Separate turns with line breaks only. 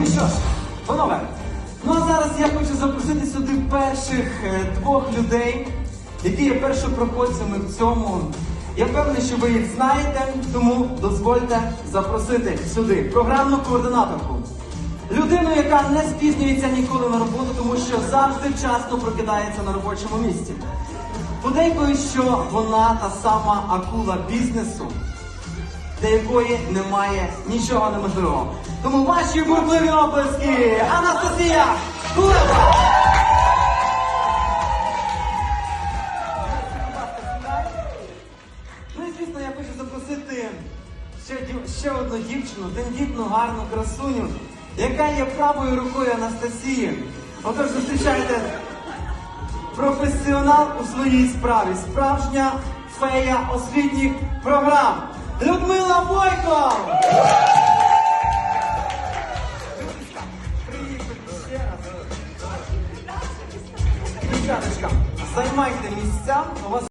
Ну що ж, панове, ну а зараз я хочу запросити сюди перших е, двох людей, які є першопроходцями в цьому. Я впевнений, що ви їх знаєте, тому дозвольте запросити сюди програмну координаторку. Людину, яка не спізнюється ніколи на роботу, тому що завжди вчасно прокидається на робочому місці. Подейкою, що вона та сама акула бізнесу, для якої немає нічого неможливого. Тому ваші буркливі оплески! Анастасія Кулева! Ну і звісно, я хочу запросити ще, ще одну дівчину, тендітну, гарну красуню, яка є правою рукою Анастасії. Отож, зустрічайте професіонал у своїй справі, справжня фея освітніх програм. Людмила Бойко! Дівчаточка, займайте місця.